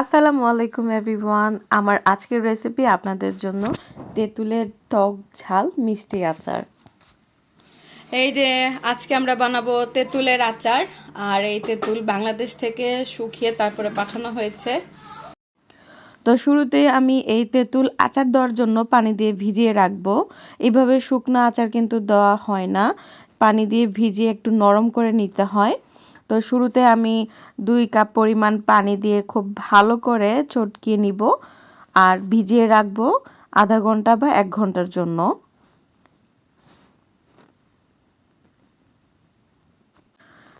আসসালামু আলাইকুম এভরিওয়ান। আমার আজকের রেসিপি আপনাদের জন্য তেঁতুলের টক ঝাল মিষ্টি আচার। এই যে আজকে আমরা বানাবো তেঁতুলের আচার আর এই তেঁতুল বাংলাদেশ থেকে শুকিয়ে তারপরে পাঠানো হয়েছে। তো শুরুতে আমি এই তেঁতুল আচার দেওয়ার জন্য পানি দিয়ে ভিজিয়ে রাখব। এইভাবে শুকনো আচার কিন্তু দেওয়া হয় না। পানি দিয়ে ভিজিয়ে একটু নরম করে নিতে হয়। তো শুরুতে আমি দুই কাপ পরিমাণ পানি দিয়ে খুব ভালো করে চটকিয়ে নিব আর ভিজিয়ে রাখব আধা ঘণ্টা বা এক ঘণ্টার জন্য।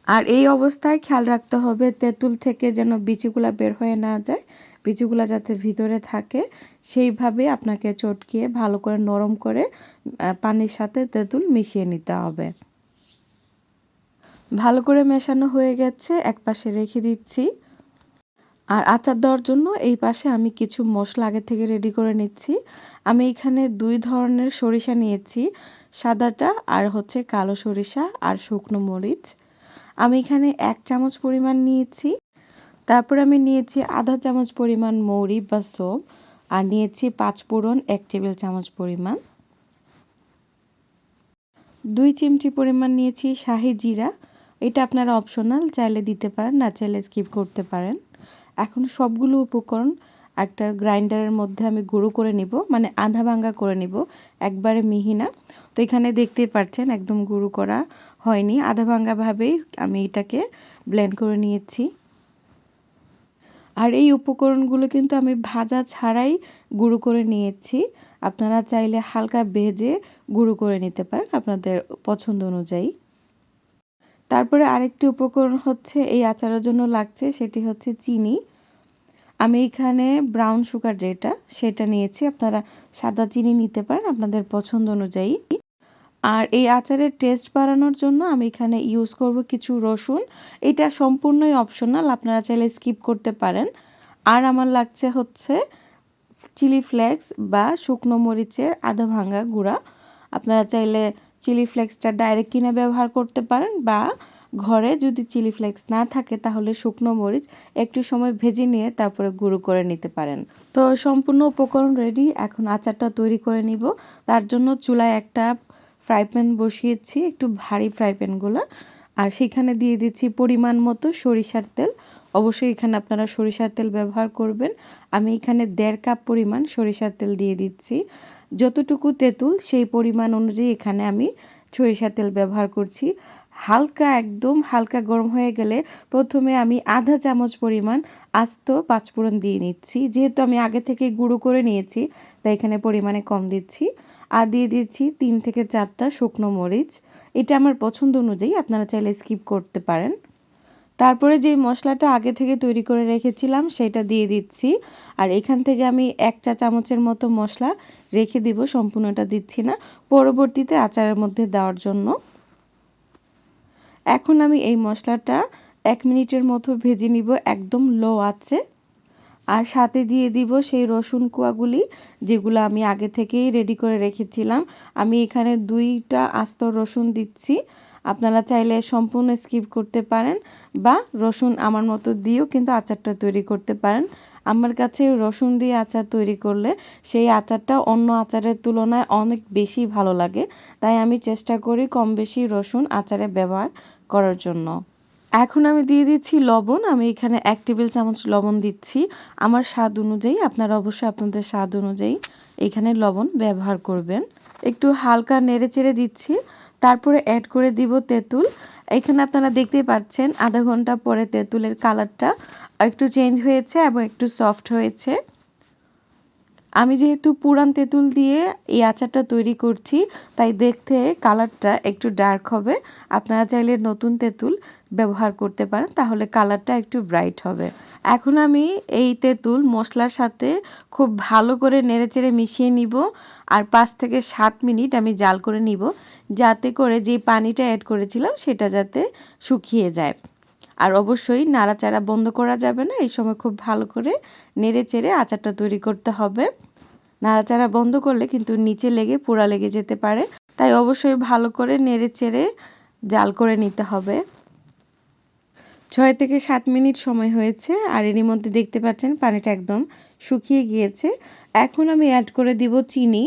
আর এই অবস্থায় খেয়াল রাখতে হবে তেঁতুল থেকে যেন বিচিগুলা বের হয়ে না যায়, বিচিগুলা যাতে ভিতরে থাকে, সেইভাবে আপনাকে চটকিয়ে ভালো করে নরম করে পানির সাথে তেঁতুল মিশিয়ে নিতে হবে। ভালো করে মেশানো হয়ে গেছে, এক পাশে রেখে দিচ্ছি। আর আচার দেওয়ার জন্য এই পাশে আমি কিছু মশলা আগে থেকে রেডি করে নিচ্ছি। আমি এখানে দুই ধরনের সরিষা নিয়েছি, সাদাটা আর হচ্ছে কালো সরিষা আর শুকনো মরিচ। আমি এখানে এক চামচ পরিমাণ নিয়েছি। তারপর আমি নিয়েছি আধা চামচ পরিমাণ মৌরি বা সোপ আর নিয়েছি পাঁচ ফোড়ন এক টেবিল চামচ পরিমাণ। দুই চিমটি পরিমাণ নিয়েছি শাহি জিরা এটা আপনারা অপশনাল চাইলে দিতে পারেন, না চাইলে স্কিপ করতে পারেন। এখন সবগুলো উপকরণ একটা গ্রাইন্ডারের মধ্যে আমি গুঁড়ো করে নিব মানে আধা ভাঙ্গা করে নিব, একবারে মিহি না। তো এখানে দেখতেই পাচ্ছেন, একদম গুঁড়ো করা হয়নি। আধা ভাঙ্গাভাবেই আমি এটাকে ব্লেন্ড করে নিয়েছি। আর এই উপকরণগুলো কিন্তু আমি ভাজা ছাড়াই গুঁড়ো করে নিয়েছি। আপনারা চাইলে হালকা ভেজে গুঁড়ো করে নিতে পারেন আপনাদের পছন্দ অনুযায়ী। তারপরে আরেকটি উপকরণ হচ্ছে এই আচারের জন্য লাগছে, সেটি হচ্ছে চিনি। আমি এখানে ব্রাউন সুগার যেটা, সেটা নিয়েছি। আপনারা সাদা চিনি নিতে পারেন আপনাদের পছন্দ অনুযায়ী। আর এই আচারের টেস্ট বাড়ানোর জন্য আমি এখানে ইউজ করব কিছু রসুন। এটা সম্পূর্ণই অপশনাল আপনারা চাইলে স্কিপ করতে পারেন। আর আমার লাগছে হচ্ছে চিলি ফ্লেক্স বা শুকনো মরিচের আধা ভাঙা গুঁড়া। আপনারা চাইলে চিলি ফ্লেক্সটা ডাইরেক্ট কিনে ব্যবহার করতে পারেন বা ঘরে যদি চিলি ফ্লেক্স না থাকে তাহলে শুকনো মরিচ একটু সময় ভেজে নিয়ে তারপরে গুঁড়ো করে নিতে পারেন। তো সম্পূর্ণ উপকরণ রেডি এখন আচারটা তৈরি করে নিব। তার জন্য চুলায় একটা ফ্রাই প্যান বসিয়েছি, একটু ভারী ফ্রাই প্যানগুলো আর সেখানে দিয়ে দিচ্ছি পরিমাণ মতো সরিষার তেল। অবশ্যই এখানে আপনারা সরিষার তেল ব্যবহার করবেন। আমি এখানে দেড় কাপ পরিমাণ সরিষার তেল দিয়ে দিচ্ছি। যতটুকু তেঁতুল, সেই পরিমাণ অনুযায়ী এখানে আমি সরিষার তেল ব্যবহার করছি। হালকা, একদম হালকা গরম হয়ে গেলে প্রথমে আমি আধা চামচ পরিমাণ আস্ত পাঁচফোড়ন দিয়ে নিচ্ছি। যেহেতু আমি আগে থেকে গুঁড়ো করে নিয়েছি, তাই এখানে পরিমাণে কম দিচ্ছি। আর দিয়ে দিচ্ছি তিন থেকে চারটা শুকনো মরিচ। এটা আমার পছন্দ অনুযায়ী আপনারা চাইলে স্কিপ করতে পারেন। তারপরে যে মশলাটা আগে থেকে তৈরি করে রেখেছিলাম, সেটা দিয়ে দিচ্ছি। আর এখান থেকে আমি এক চা চামচের মতো মশলা রেখে দিব, সম্পূর্ণটা দিচ্ছি না, পরবর্তীতে আচারের মধ্যে দেওয়ার জন্য। এখন আমি এই মশলাটা এক মিনিটের মতো ভেজে নিব, একদম লো আছে। আর সাথে দিয়ে দিব সেই রসুন কুয়াগুলি, যেগুলো আমি আগে থেকেই রেডি করে রেখেছিলাম। আমি এখানে দুইটা আস্ত রসুন দিচ্ছি। আপনারা চাইলে সম্পূর্ণ স্কিপ করতে পারেন বা রসুন আমার মতো দিয়েও কিন্তু আচারটা তৈরি করতে পারেন। আমার কাছে রসুন দিয়ে আচার তৈরি করলে সেই আচারটা অন্য আচারের তুলনায় অনেক বেশি ভালো লাগে। তাই আমি চেষ্টা করি কম বেশি রসুন আচারে ব্যবহার করার জন্য। এখন আমি দিয়ে দিচ্ছি লবণ। আমি এখানে এক টেবিল চামচ লবণ দিচ্ছি। আমার স্বাদ অনুযায়ী, আপনারা অবশ্যই আপনাদের স্বাদ অনুযায়ী এখানে লবণ ব্যবহার করবেন। একটু হালকা নেড়ে চেড়ে দিচ্ছি। তারপরে অ্যাড করে দিব তেঁতুল। এখানে আপনারা দেখতেই পাচ্ছেন, আধা ঘণ্টা পরে তেঁতুলের কালারটা একটু চেঞ্জ হয়েছে এবং একটু সফট হয়েছে। আমি যেহেতু পুরান তেঁতুল দিয়ে এই আচারটা তৈরি করছি, তাই দেখতে কালারটা একটু ডার্ক হবে। আপনারা চাইলে নতুন তেঁতুল ব্যবহার করতে পারেন, তাহলে কালারটা একটু ব্রাইট হবে। এখন আমি এই তেঁতুল মশলার সাথে খুব ভালো করে নেড়েচেড়ে মিশিয়ে নিব, আর পাঁচ থেকে সাত মিনিট আমি জাল করে নিব, যাতে করে যে পানিটা অ্যাড করেছিলাম সেটা যাতে শুকিয়ে যায়। আর অবশ্যই নাড়াচাড়া বন্ধ করা যাবে না। এই সময় খুব ভালো করে নেড়ে চেড়ে আচারটা তৈরি করতে হবে। নাড়াচাড়া বন্ধ করলে কিন্তু নিচে লেগে, পোড়া লেগে যেতে পারে। তাই অবশ্যই ভালো করে নেড়ে চেড়ে জাল করে নিতে হবে। ছয় থেকে সাত মিনিট সময় হয়েছে আর এরই মধ্যে দেখতে পাচ্ছেন পানিটা একদম শুকিয়ে গিয়েছে। এখন আমি অ্যাড করে দিব চিনি।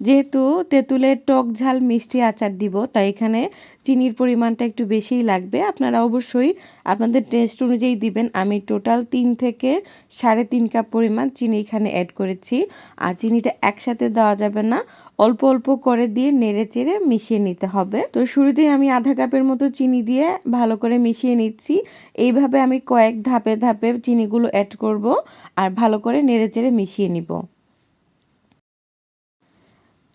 যেহেতু তেঁতুলের টক ঝাল মিষ্টি আচার দিব, তাই এখানে চিনির পরিমাণটা একটু বেশিই লাগবে। আপনারা অবশ্যই আপনাদের টেস্ট অনুযায়ী দিবেন। আমি টোটাল তিন থেকে সাড়ে তিন কাপ পরিমাণ চিনি এখানে অ্যাড করেছি। আর চিনিটা একসাথে দেওয়া যাবে না। অল্প অল্প করে দিয়ে নেড়ে চেড়ে মিশিয়ে নিতে হবে। তো শুরুতেই আমি আধা কাপের মতো চিনি দিয়ে ভালো করে মিশিয়ে নিচ্ছি। এইভাবে আমি কয়েক ধাপে ধাপে চিনিগুলো অ্যাড করব আর ভালো করে নেড়ে চেড়ে মিশিয়ে নিব।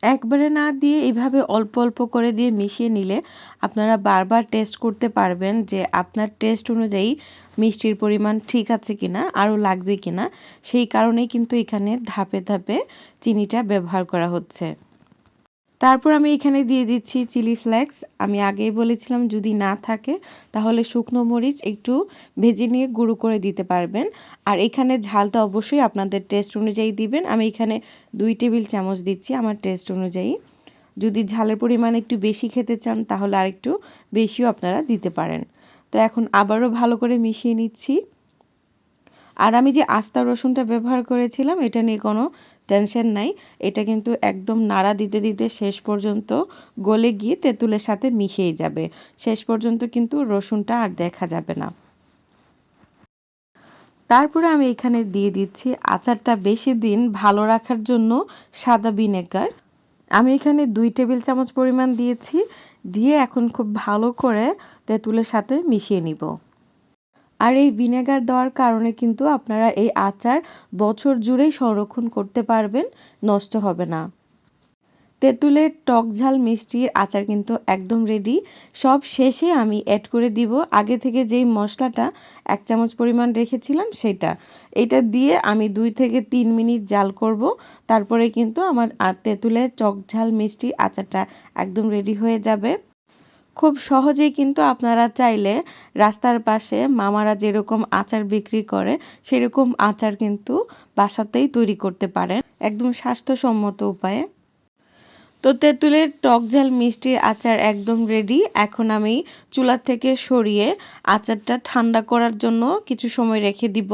একবারে না দিয়ে এইভাবে অল্প অল্প করে দিয়ে মিশিয়ে নিলে আপনারা বারবার টেস্ট করতে পারবেন যে আপনার টেস্ট অনুযায়ী মিষ্টির পরিমাণ ঠিক আছে কি না আরও লাগবে কিনা। সেই কারণেই কিন্তু এখানে ধাপে ধাপে চিনিটা ব্যবহার করা হচ্ছে। তারপর আমি এখানে দিয়ে দিচ্ছি চিলি ফ্লেক্স। আমি আগেই বলেছিলাম, যদি না থাকে, তাহলে শুকনো মরিচ একটু ভেজে নিয়ে গুঁড়ো করে দিতে পারবেন। আর এখানে ঝালটা অবশ্যই আপনাদের টেস্ট অনুযায়ী দিবেন। আমি এখানে দুই টেবিল চামচ দিচ্ছি আমার টেস্ট অনুযায়ী। যদি ঝালের পরিমাণ একটু বেশি খেতে চান, তাহলে আর একটু বেশিও আপনারা দিতে পারেন। তো এখন আবারও ভালো করে মিশিয়ে নিচ্ছি। আর আমি যে আস্তা রসুনটা ব্যবহার করেছিলাম, এটা নিয়ে কোনো টেনশন নাই। এটা কিন্তু একদম নাড়া দিতে দিতে শেষ পর্যন্ত গলে গিয়ে তেঁতুলের সাথে মিশেই যাবে। শেষ পর্যন্ত কিন্তু রসুনটা আর দেখা যাবে না। তারপরে আমি এখানে দিয়ে দিচ্ছি আচারটা বেশি দিন ভালো রাখার জন্য সাদা ভিনেগার। আমি এখানে দুই টেবিল চামচ পরিমাণ দিয়েছি। দিয়ে এখন খুব ভালো করে তেঁতুলের সাথে মিশিয়ে নিব। আর এই ভিনেগার দেওয়ার কারণে কিন্তু আপনারা এই আচার বছর জুড়েই সংরক্ষণ করতে পারবেন, নষ্ট হবে না। তেঁতুলের টক ঝাল মিষ্টির আচার কিন্তু একদম রেডি সব শেষে আমি অ্যাড করে দিব। আগে থেকে যেই মশলাটা এক চামচ পরিমাণ রেখেছিলাম সেটা। এটা দিয়ে আমি দুই থেকে তিন মিনিট জাল করব। তারপরে কিন্তু আমার তেঁতুলের টক ঝাল মিষ্টি আচারটা একদম রেডি হয়ে যাবে। খুব সহজেই কিন্তু আপনারা চাইলে রাস্তার পাশে মামারা যেরকম আচার বিক্রি করে, সেরকম আচার কিন্তু বাসাতেই তৈরি করতে পারেন। একদম স্বাস্থ্যসম্মত উপায়ে। তো তেঁতুলের টক ঝাল মিষ্টির আচার একদম রেডি এখন আমি চুলা থেকে সরিয়ে আচারটা ঠান্ডা করার জন্য কিছু সময় রেখে দিব।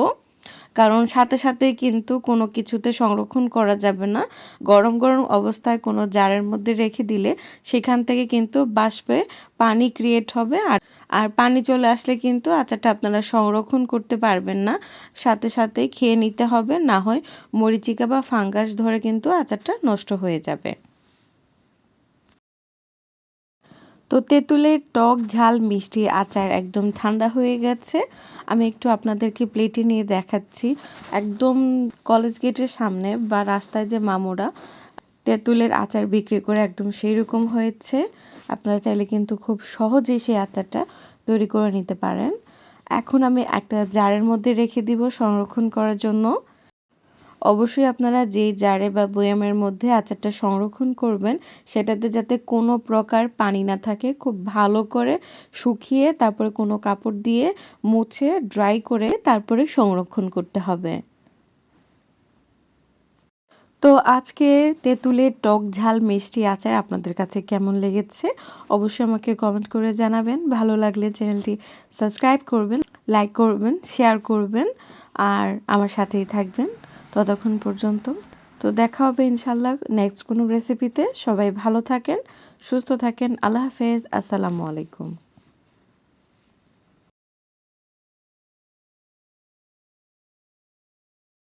কারণ সাথে সাথে কিন্তু কোনো কিছুতে সংরক্ষণ করা যাবে না। গরম গরম অবস্থায় কোনো জারের মধ্যে রেখে দিলে সেখান থেকে কিন্তু বাষ্পে পানি ক্রিয়েট হবে আর আর পানি চলে আসলে কিন্তু আচারটা আপনারা সংরক্ষণ করতে পারবেন না। সাথে সাথে খেয়ে নিতে হবে, না হয় মরিচিকা বা ফাঙ্গাস ধরে কিন্তু আচারটা নষ্ট হয়ে যাবে। তো তেঁতুলের টক, ঝাল, মিষ্টি আচার একদম ঠান্ডা হয়ে গেছে। আমি একটু আপনাদেরকে প্লেটে নিয়ে দেখাচ্ছি। একদম কলেজ গেটের সামনে বা রাস্তায় যে মামুরা তেঁতুলের আচার বিক্রি করে একদম সেই রকম হয়েছে। আপনারা চাইলে কিন্তু খুব সহজেই সেই আচারটা তৈরি করে নিতে পারেন। এখন আমি একটা জারের মধ্যে রেখে দিব সংরক্ষণ করার জন্য। অবশ্যই আপনারা যেই জারে বা বয়ামের মধ্যে আচারটা সংরক্ষণ করবেন, সেটাতে যাতে কোনো প্রকার পানি না থাকে, খুব ভালো করে শুকিয়ে তারপরে কোনো কাপড় দিয়ে মুছে ড্রাই করে তারপরে সংরক্ষণ করতে হবে। তো আজকের তেঁতুলের টক ঝাল মিষ্টি আচার আপনাদের কাছে কেমন লেগেছে, অবশ্যই আমাকে কমেন্ট করে জানাবেন। ভালো লাগলে চ্যানেলটি সাবস্ক্রাইব করবেন লাইক করবেন শেয়ার করবেন, আর আমার সাথেই থাকবেন। ততক্ষণ পর্যন্ত। তো দেখা হবে ইনশাল্লাহ নেক্সট কোনো রেসিপিতে সবাই ভালো থাকেন, সুস্থ থাকেন। আল্লাহ হাফেজ। আসসালামু আলাইকুম।